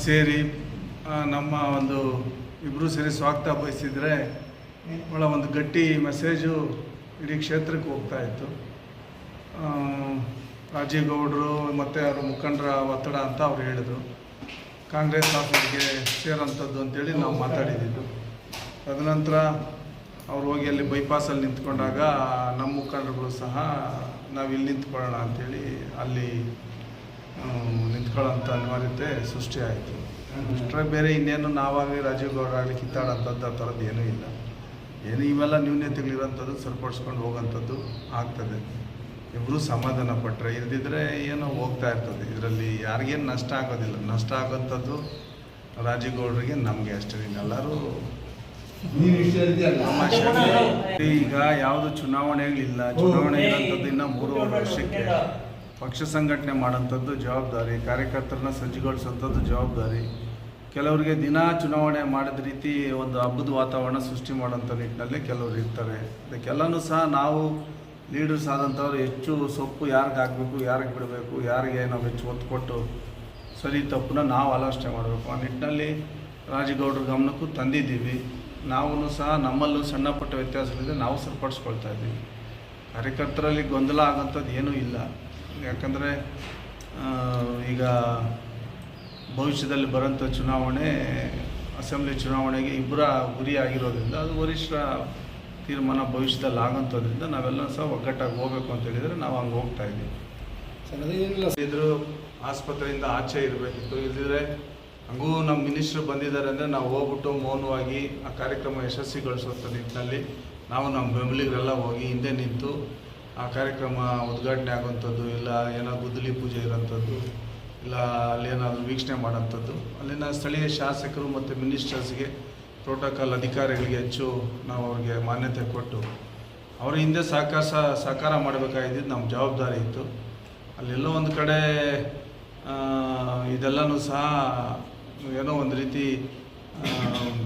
ಸೇರಿ ಆ, ನಮ್ಮ ಒಂದು ಇಬ್ಬರು ಸೇರಿ ಸ್ವಾಗತ ಬಯಸಿದರೆ ಭಾಳ ಒಂದು ಗಟ್ಟಿ ಮೆಸೇಜು ಇಡೀ ಕ್ಷೇತ್ರಕ್ಕೆ ಹೋಗ್ತಾ ಇತ್ತು. ಆ, ರಾಜೀವ್ ಗೌಡರು ಮತ್ತು ಅವರ ಮುಖಂಡರ ಒತ್ತಡ ಅಂತ ಅವ್ರು ಹೇಳಿದರು. ಕಾಂಗ್ರೆಸ್ ಆಫೀಸ್ಗೆ ಸೇರೋಂಥದ್ದು ಅಂತೇಳಿ ನಾವು ಮಾತಾಡಿದ್ದು ತದನಂತರ ಅವ್ರು ಹೋಗಿ ಅಲ್ಲಿ ಬೈಪಾಸಲ್ಲಿ ನಿಂತ್ಕೊಂಡಾಗ ನಮ್ಮ ಮುಖಂಡರುಗಳು ಸಹ ನಾವು ಇಲ್ಲಿ ನಿಂತ್ಕೊಳ್ಳೋಣ ಅಂಥೇಳಿ ಅಲ್ಲಿ ನಿಂತ್ಕೊಳ್ಳೋಂಥ ಅನಿವಾರ್ಯತೆ ಸೃಷ್ಟಿಯಾಯಿತು ಅಷ್ಟೇ ಬೇರೆ ಇನ್ನೇನು ನಾವಾಗಲಿ ರಾಜೀವ್ ಗೌಡ ಆಗಲಿ ಕಿತ್ತಾಡೋಂಥದ್ದು ಆ ಥರದ್ದು ಏನೂ ಇಲ್ಲ. ಏನು ಇವೆಲ್ಲ ನ್ಯೂನ್ಯತೆಗಳಿರೋಂಥದ್ದು ಸರಿಪಡಿಸ್ಕೊಂಡು ಹೋಗೋಂಥದ್ದು ಆಗ್ತದೆ. ಇಬ್ಬರು ಸಮಾಧಾನ ಪಟ್ಟರೆ ಇಲ್ದಿದ್ರೆ ಏನೋ ಹೋಗ್ತಾ ಇರ್ತದೆ. ಇದರಲ್ಲಿ ಯಾರಿಗೇನು ನಷ್ಟ ಆಗೋದಿಲ್ಲ. ನಷ್ಟ ಆಗೋಂಥದ್ದು ರಾಜೀವ್ ಗೌಡರಿಗೆ ನಮಗೆ ಅಷ್ಟೇ. ಎಲ್ಲರೂ ಈಗ ಯಾವುದು ಚುನಾವಣೆಗಳಿಲ್ಲ. ಚುನಾವಣೆ ಇರೋಂಥದ್ದು ಇನ್ನೂ ಮೂರುವರೆ ವರ್ಷಕ್ಕೆ. ಪಕ್ಷ ಸಂಘಟನೆ ಮಾಡೋಂಥದ್ದು ಜವಾಬ್ದಾರಿ, ಕಾರ್ಯಕರ್ತರನ್ನ ಸಜ್ಜುಗೊಳಿಸೋಂಥದ್ದು ಜವಾಬ್ದಾರಿ. ಕೆಲವರಿಗೆ ದಿನ ಚುನಾವಣೆ ಮಾಡಿದ ರೀತಿ ಒಂದು ಹಬ್ಬದ ವಾತಾವರಣ ಸೃಷ್ಟಿ ಮಾಡೋಂಥ ನಿಟ್ಟಿನಲ್ಲಿ ಕೆಲವರು ಇರ್ತಾರೆ. ಅದಕ್ಕೆಲ್ಲನೂ ಸಹ ನಾವು ಲೀಡರ್ಸ್ ಆದಂಥವ್ರು ಹೆಚ್ಚು ಸೊಪ್ಪು ಯಾರಿಗೆ ಹಾಕಬೇಕು, ಯಾರಿಗೆ ಬಿಡಬೇಕು, ಯಾರಿಗೆ ನಾವು ಹೆಚ್ಚು ಒತ್ತು ಕೊಟ್ಟು ಸರಿ ತಪ್ಪನ್ನ ನಾವು ಆಲೋಚನೆ ಮಾಡಬೇಕು. ಆ ನಿಟ್ಟಿನಲ್ಲಿ ರಾಜಗೌಡ್ರ ಗಮನಕ್ಕೂ ತಂದಿದ್ದೀವಿ. ನಾವು ಸಹ ನಮ್ಮಲ್ಲೂ ಸಣ್ಣ ಪುಟ್ಟ ವ್ಯತ್ಯಾಸಗಳಿದೆ ನಾವು ಸರಿಪಡಿಸ್ಕೊಳ್ತಾ ಇದ್ದೀವಿ. ಕಾರ್ಯಕರ್ತರಲ್ಲಿ ಗೊಂದಲ ಆಗೋಂಥದ್ದು ಏನೂ ಇಲ್ಲ. ಯಾಕಂದರೆ ಈಗ ಭವಿಷ್ಯದಲ್ಲಿ ಬರೋಂಥ ಚುನಾವಣೆ ಅಸೆಂಬ್ಲಿ ಚುನಾವಣೆಗೆ ಇಬ್ಬರ ಗುರಿ ಆಗಿರೋದ್ರಿಂದ ಅದು ವರಿಷ್ಠ ತೀರ್ಮಾನ ಭವಿಷ್ಯದಲ್ಲಿ ಆಗೋಂಥದ್ರಿಂದ ನಾವೆಲ್ಲ ಸಹ ಒಗ್ಗಟ್ಟಾಗಿ ಹೋಗಬೇಕು ಅಂತ ಹೇಳಿದರೆ ನಾವು ಹಂಗೆ ಹೋಗ್ತಾ ಇದ್ದೀವಿ. ಸರ್ ಅದೇನಿಲ್ಲ ಇದ್ರು ಆಸ್ಪತ್ರೆಯಿಂದ ಆಚೆ ಇರಬೇಕಿತ್ತು. ಇಲ್ಲದಿದ್ರೆ ಹಂಗೂ ನಮ್ಮ ಮಿನಿಸ್ಟ್ರು ಬಂದಿದ್ದಾರೆ ಅಂದರೆ ನಾವು ಹೋಗ್ಬಿಟ್ಟು ಮೌನವಾಗಿ ಆ ಕಾರ್ಯಕ್ರಮ ಯಶಸ್ವಿಗೊಳಿಸುವಂಥ ನಿಟ್ಟಿನಲ್ಲಿ ನಾವು ನಮ್ಮ ಬೆಂಬಲಿಗರೆಲ್ಲ ಹೋಗಿ ಹಿಂದೆ ನಿಂತು ಆ ಕಾರ್ಯಕ್ರಮ ಉದ್ಘಾಟನೆ ಆಗುವಂಥದ್ದು, ಇಲ್ಲ ಏನೋ ಗುದ್ದಲಿ ಪೂಜೆ ಇರೋಂಥದ್ದು ಇಲ್ಲ ಅಲ್ಲೇನಾದರೂ ವೀಕ್ಷಣೆ ಮಾಡೋಂಥದ್ದು ಅಲ್ಲಿನ ಸ್ಥಳೀಯ ಶಾಸಕರು ಮತ್ತು ಮಿನಿಸ್ಟರ್ಸ್ಗೆ ಪ್ರೋಟೋಕಾಲ್ ಅಧಿಕಾರಿಗಳಿಗೆ ಹೆಚ್ಚು ನಾವು ಅವ್ರಿಗೆ ಮಾನ್ಯತೆ ಕೊಟ್ಟು, ಅವರ ಹಿಂದೆ ಸಹಕಾರ ಸಹಕಾರ ಮಾಡಬೇಕಾಗಿದ್ದು ನಮ್ಮ ಜವಾಬ್ದಾರಿ ಇತ್ತು. ಅಲ್ಲೆಲ್ಲೋ ಒಂದು ಕಡೆ ಇದೆಲ್ಲನೂ ಸಹ ಏನೋ ಒಂದು ರೀತಿ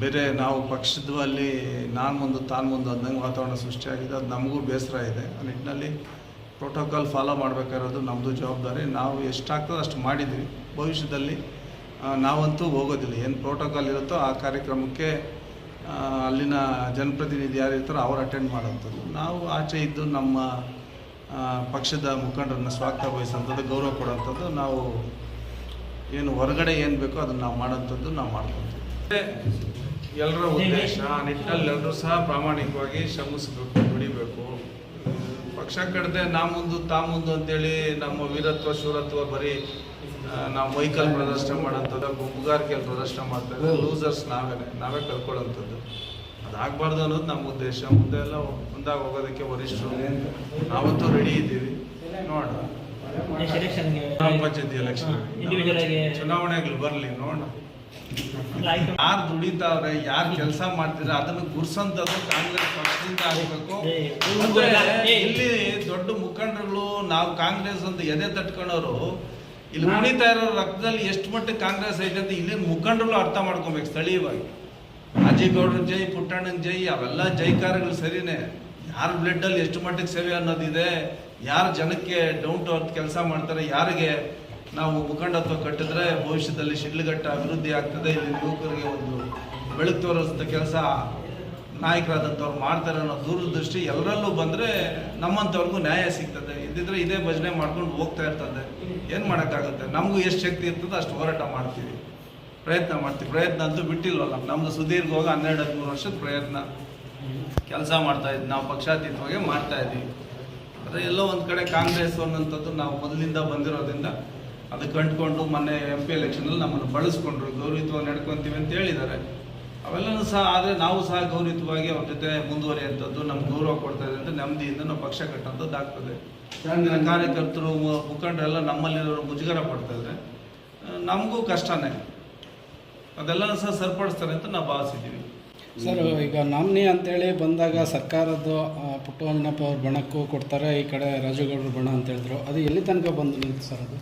ಬೇರೆ ನಾವು ಪಕ್ಷದಲ್ಲಿ ನಾನು ಮುಂದೆ ತಾನು ಮುಂದೆ ಅಂದಂಗೆ ವಾತಾವರಣ ಸೃಷ್ಟಿಯಾಗಿದೆ ಅದು ನಮಗೂ ಬೇಸರ ಇದೆ. ಆ ನಿಟ್ಟಿನಲ್ಲಿ ಪ್ರೋಟೋಕಾಲ್ ಫಾಲೋ ಮಾಡಬೇಕಾಗಿರೋದು ನಮ್ಮದು ಜವಾಬ್ದಾರಿ. ನಾವು ಎಷ್ಟಾಗ್ತದೋ ಅಷ್ಟು ಮಾಡಿದ್ವಿ. ಭವಿಷ್ಯದಲ್ಲಿ ನಾವಂತೂ ಹೋಗೋದಿಲ್ಲ. ಏನು ಪ್ರೋಟೋಕಾಲ್ ಇರುತ್ತೋ ಆ ಕಾರ್ಯಕ್ರಮಕ್ಕೆ ಅಲ್ಲಿನ ಜನಪ್ರತಿನಿಧಿ ಯಾರಿರ್ತಾರೋ ಅವ್ರು ಅಟೆಂಡ್ ಮಾಡೋಂಥದ್ದು ನಾವು ಆಚೆ ಇದ್ದು ನಮ್ಮ ಪಕ್ಷದ ಮುಖಂಡರನ್ನ ಸ್ವಾಗತ ವಹಿಸುವಂಥದ್ದು, ಗೌರವ ಕೊಡೋಂಥದ್ದು ನಾವು ಏನು ಹೊರಗಡೆ ಏನು ಬೇಕೋ ಅದನ್ನು ನಾವು ಮಾಡೋಂಥದ್ದು ನಾವು ಮಾಡ್ಕೊತೀವಿ. ಎಲ್ಲರ ಉದ್ದೇಶ ಆ ನಿಟ್ಟಲ್ಲಿ ಎಲ್ಲರೂ ಸಹ ಪ್ರಾಮಾಣಿಕವಾಗಿ ಶ್ರಮಿಸಬೇಕು ದುಡಿಬೇಕು. ಪಕ್ಷ ಕಡದೆ ನಾ ಮುಂದು ತಾ ಮುಂದು ಅಂತೇಳಿ ನಮ್ಮ ವೀರತ್ವ ಶೂರತ್ವ ಬರೀ ನಾವು ಮೈಕಲ್ ಪ್ರದರ್ಶನ ಮಾಡೋಂಥದ್ದು ಗುಂಪುಗಾರಿಕೆಯಲ್ಲಿ ಪ್ರದರ್ಶನ ಮಾಡ್ತಾರೆ ಲೂಸರ್ಸ್ ನಾವೇ ನಾವೇ ಕಳ್ಕೊಳ್ಳೋಂಥದ್ದು. ಅದಾಗಬಾರ್ದು ಅನ್ನೋದು ನಮ್ಮ ಉದ್ದೇಶ. ಮುಂದೆ ಎಲ್ಲ ಮುಂದಾಗ ಹೋಗೋದಕ್ಕೆ ವರಿಷ್ಠರು ನಾವಂತೂ ರೆಡಿ ಇದ್ದೀವಿ. ನೋಡೋಣ. ಗ್ರಾಮ ಪಂಚಾಯತಿ ಎಲೆಕ್ಷನ್ ಚುನಾವಣೆಗಳು ಬರಲಿ ನೋಡೋಣ. ಯಾರು ದುಡಿತಾವ್ರೆ ಯಾರು ಕೆಲಸ ಮಾಡ್ತಿದ್ರೆ ಅದನ್ನು ಗುರ್ಸಂತದ್ದು ಕಾಂಗ್ರೆಸ್ ಪಕ್ಷದಿಂದ ಆಗಬೇಕು. ಇಲ್ಲಿ ದೊಡ್ಡ ಮುಖಂಡರುಗಳು ನಾವು ಕಾಂಗ್ರೆಸ್ ಅಂತ ಎದೆ ತಟ್ಕೊಂಡವರು ಇಲ್ಲಿ ಕುಣಿತಾ ಇರೋ ರಕ್ತದಲ್ಲಿ ಎಷ್ಟು ಮಟ್ಟಿಗೆ ಕಾಂಗ್ರೆಸ್ ಐತೆ ಅಂತ ಇಲ್ಲಿನ ಮುಖಂಡರುಗಳು ಅರ್ಥ ಮಾಡ್ಕೊಬೇಕು ಸ್ಥಳೀಯವಾಗಿ. ಅಜಿಗೌಡ್ರ ಜೈ ಪುಟ್ಟಣ್ಣನ ಜೈ ಅವೆಲ್ಲ ಜೈಕಾರಗಳು ಸರಿನೇ. ಯಾರ ಬ್ಲಡ್ಡಲ್ಲಿ ಎಷ್ಟು ಮಟ್ಟಿಗೆ ಸೇವೆ ಅನ್ನೋದಿದೆ? ಯಾರು ಜನಕ್ಕೆ ಡೌನ್ ಟು ಅರ್ತ್ ಕೆಲಸ ಮಾಡ್ತಾರೆ? ಯಾರಿಗೆ ನಾವು ಮುಖಂಡತ್ವ ಕಟ್ಟಿದ್ರೆ ಭವಿಷ್ಯದಲ್ಲಿ ಶಿಡ್ಲಘಟ್ಟ ಅಭಿವೃದ್ಧಿ ಆಗ್ತದೆ. ಇಲ್ಲಿ ಯುವಕರಿಗೆ ಒಂದು ಬೆಳಕು ತೋರಿಸಿದ ಕೆಲಸ ನಾಯಕರಾದಂಥವ್ರು ಮಾಡ್ತಾರೆ ಅನ್ನೋ ದೂರದೃಷ್ಟಿ ಎಲ್ಲರಲ್ಲೂ ಬಂದರೆ ನಮ್ಮಂಥವ್ರಿಗೂ ನ್ಯಾಯ ಸಿಗ್ತದೆ. ಇದ್ದಿದ್ರೆ ಇದೇ ಭಜನೆ ಮಾಡ್ಕೊಂಡು ಹೋಗ್ತಾ ಇರ್ತದೆ. ಏನು ಮಾಡೋಕ್ಕಾಗುತ್ತೆ? ನಮಗೂ ಎಷ್ಟು ಶಕ್ತಿ ಇರ್ತದೋ ಅಷ್ಟು ಹೋರಾಟ ಮಾಡ್ತೀವಿ. ಪ್ರಯತ್ನ ಮಾಡ್ತೀವಿ. ಪ್ರಯತ್ನ ಅಂತೂ ಬಿಟ್ಟಿಲ್ವಲ್ಲ. ನಮ್ಮದು ಸುದೀರ್ಘವಾಗಿ ಹನ್ನೆರಡು, ಹದಿಮೂರು ವರ್ಷದ ಪ್ರಯತ್ನ. ಕೆಲಸ ಮಾಡ್ತಾ ಇದ್ವಿ. ನಾವು ಪಕ್ಷಾತೀತವಾಗಿ ಮಾಡ್ತಾ ಇದ್ದೀವಿ ಆದರೆ ಎಲ್ಲೋ ಒಂದು ಕಡೆ ಕಾಂಗ್ರೆಸ್ ಅನ್ನೋಂಥದ್ದು ನಾವು ಮೊದಲಿಂದ ಬಂದಿರೋದ್ರಿಂದ ಅದಕ್ಕೆ ಅಂಟ್ಕೊಂಡು ಮೊನ್ನೆ ಎಂ ಪಿ ಎಲೆಕ್ಷನಲ್ಲಿ ನಮ್ಮನ್ನು ಬಳಸ್ಕೊಂಡ್ರು ಗೌರವಿತವಾಗಿ ನಡ್ಕೊತೀವಿ ಅಂತ ಹೇಳಿದ್ದಾರೆ. ಅವೆಲ್ಲನೂ ಸಹ ಆದರೆ ನಾವು ಸಹ ಗೌರವಿತವಾಗಿ ಅವ್ರ ಜೊತೆ ಮುಂದುವರಿಯುವಂಥದ್ದು ನಮ್ಗೆ ಗೌರವ ಕೊಡ್ತಾ ಇದೆ ಅಂತ ನೆಮ್ಮದಿಯಿಂದ ನಾವು ಪಕ್ಷ ಕಟ್ಟುವಂಥದ್ದು ಆಗ್ತದೆ. ಕಾರ್ಯಕರ್ತರು ಮುಖಂಡರೆಲ್ಲ ನಮ್ಮಲ್ಲಿರೋರು ಮುಜುಗರ ಪಡ್ತಾ ಇದ್ರೆ ನಮಗೂ ಕಷ್ಟನೇ. ಅದೆಲ್ಲನೂ ಸಹ ಸರಿಪಡಿಸ್ತಾರೆ ಅಂತ ನಾವು ಭಾವಿಸಿದ್ದೀವಿ. ಸರ್ ಈಗ ನಾಮಿನಿ ಅಂತೇಳಿ ಬಂದಾಗ ಸರ್ಕಾರದ್ದು ಆ, ಪುಟ್ಟರಂಗನಪ್ಪ ಅವ್ರ ಬಣಕ್ಕೂ ಕೊಡ್ತಾರೆ ಈ ಕಡೆ ರಾಜೇಗೌಡರ ಬಣ ಅಂತ ಹೇಳಿದ್ರು. ಅದು ಎಲ್ಲಿ ತನಕ ಬಂದು ನಿಂತು ಸರ್ ಅದು?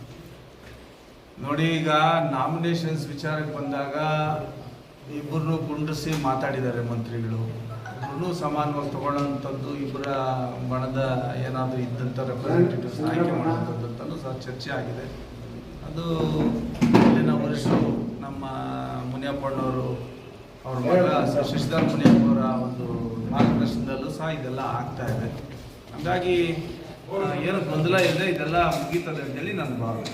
ನೋಡಿ, ಈಗ ನಾಮಿನೇಷನ್ಸ್ ವಿಚಾರಕ್ಕೆ ಬಂದಾಗ ಇಬ್ಬರನ್ನು ಕುಂಡ್ರಿಸಿ ಮಾತಾಡಿದ್ದಾರೆ ಮಂತ್ರಿಗಳು. ಇಬ್ಬರು ಸಮಾನವಾಗಿ ತಗೊಳ್ಳೋಂಥದ್ದು, ಇಬ್ಬರ ಬಣದ ಏನಾದರೂ ಇದ್ದಂಥ ರೆಪ್ರೆಸೆಂಟೇಟಿವ್ಸ್ ಆಯ್ಕೆ ಮಾಡುವಂಥದ್ದು ಅಂತಲೂ ಸಹ ಚರ್ಚೆ ಆಗಿದೆ. ಅದು ಇಲ್ಲಿನ ವರಿಷ್ಠರು, ನಮ್ಮ ಮುನಿಯಪ್ಪಣ್ಣವರು ಅವ್ರ ಮಗ ಶಶಿಧರ್ ಮುನಿಯಪ್ಪ ಅವರ ಒಂದು ಮಾರ್ಗದರ್ಶನದಲ್ಲೂ ಸಹ ಇದೆಲ್ಲ ಆಗ್ತಾ ಇದೆ. ಹಾಗಾಗಿ, ಏನು ಗೊಂದಲ ಇದೆ ಇದೆಲ್ಲ ಮುಗೀತದೆ ಅಂತೇಳಿ ನನ್ನ ಭಾವನೆ.